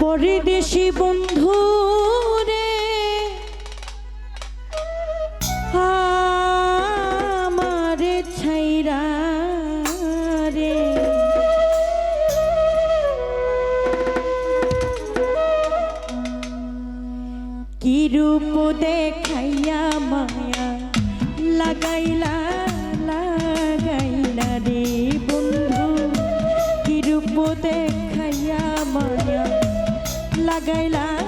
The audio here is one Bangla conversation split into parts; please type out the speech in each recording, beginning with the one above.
পরদেশি বন্ধু রে। আমার ছাইরা রে। কি রূপ দেখাইয়া মায়া লাগাইলা i la gaila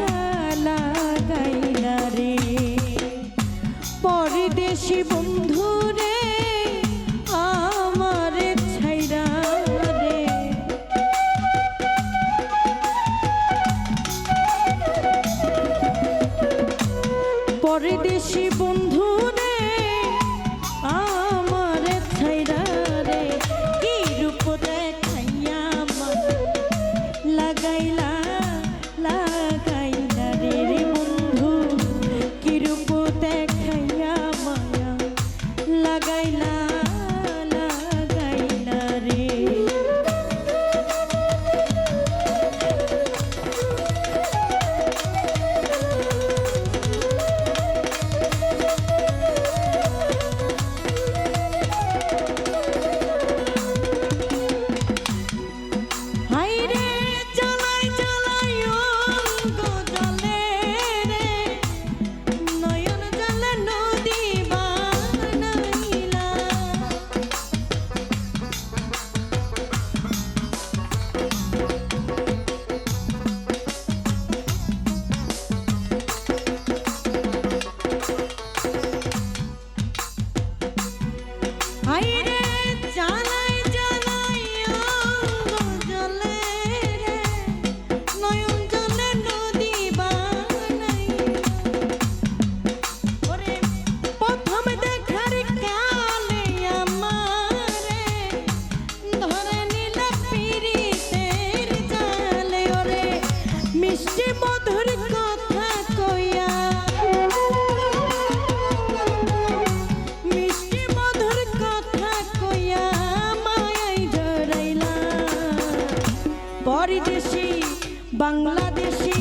বাংলাদেশি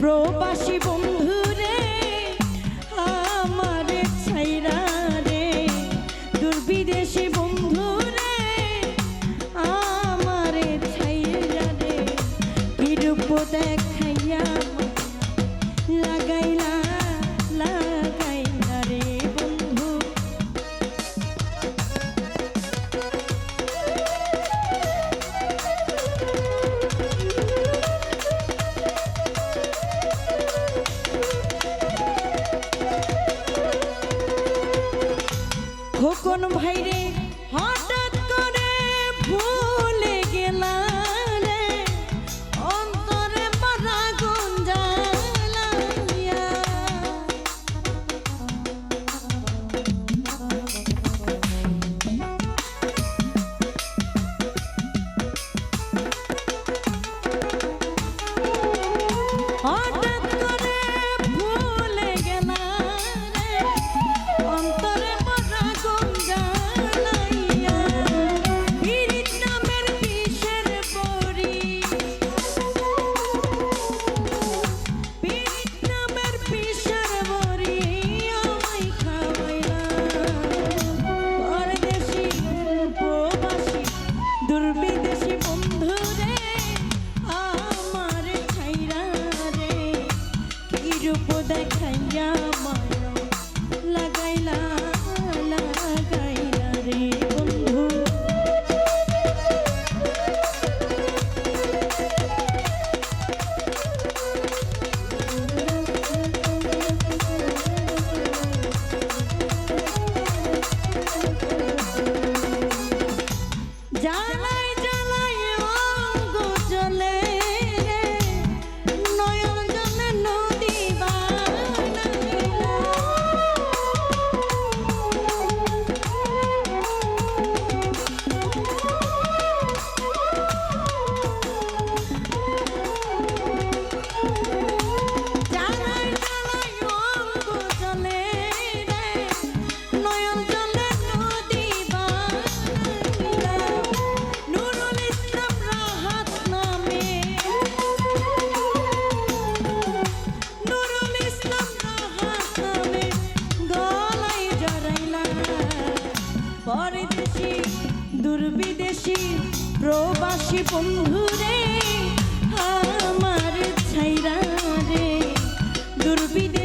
প্রবাসী বন্ধু। dormir. বন্ধু রে আমার ছাইরা রে দুর্বিদেশে